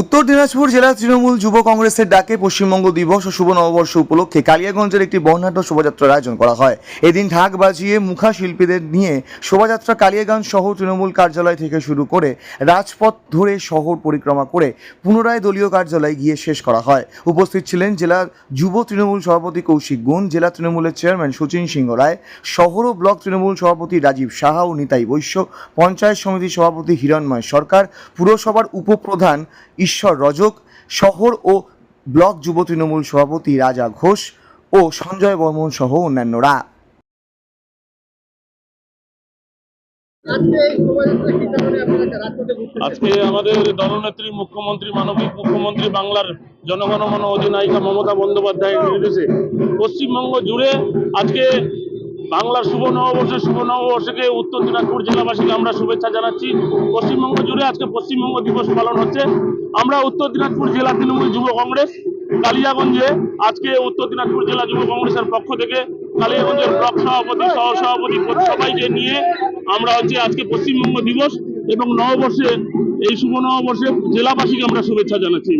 উত্তর দিনাজপুর জেলা তৃণমূল যুব কংগ্রেসের ডাকে পশ্চিমবঙ্গ দিবস ও শুভ নববর্ষ উপলক্ষে কালিয়াগঞ্জের একটি বর্ণাঢ্য শোভাযাত্রার আয়োজন করা হয়। এদিন ঢাক বাজিয়ে মুখা শিল্পীদের নিয়ে শোভাযাত্রা কালিয়াগঞ্জ শহর তৃণমূল কার্যালয় থেকে শুরু করে রাজপথ ধরে শহর পরিক্রমা করে পুনরায় দলীয় কার্যালয়ে গিয়ে শেষ করা হয়। উপস্থিত ছিলেন জেলা যুব তৃণমূল সভাপতি কৌশিক গুণ, জেলা তৃণমূলের চেয়ারম্যান সচিন সিংহ রায়, শহর ও ব্লক তৃণমূল সভাপতি রাজীব সাহা ও নিতাই বৈশ্য, পঞ্চায়েত সমিতি সভাপতি হিরণময় সরকার, পুরসভার উপপ্রধান ঈশ্বর রজক শহর ও ব্লক যুব তৃণমূল সভাপতি রাজা ঘোষ ও সঞ্জয় বর্মন সহ অন্যান্যরা। আজকে আমাদের দলনেত্রী মুখ্যমন্ত্রী মানবিক মুখ্যমন্ত্রী বাংলার জনগণমন অধিনায়িকা মমতা বন্দ্যোপাধ্যায়ের নির্দেশে পশ্চিমবঙ্গ জুড়ে আজকে বাংলার শুভ নববর্ষের শুভ নববর্ষকে উত্তর দিনাজপুর জেলাবাসীকে আমরা শুভেচ্ছা জানাচ্ছি। পশ্চিমবঙ্গ জুড়ে আজকে পশ্চিমবঙ্গ দিবস পালন হচ্ছে। আমরা উত্তর দিনাজপুর জেলা তৃণমূল যুব কংগ্রেস, কালিয়াগঞ্জে আজকে উত্তর দিনাজপুর জেলা যুব কংগ্রেসের পক্ষ থেকে কালিয়াগঞ্জের ব্লক সভাপতি সহ সভাপতি সবাইকে নিয়ে আমরা হচ্ছে আজকে পশ্চিমবঙ্গ দিবস এবং নববর্ষে এই শুভ নববর্ষে জেলাবাসীকে আমরা শুভেচ্ছা জানাচ্ছি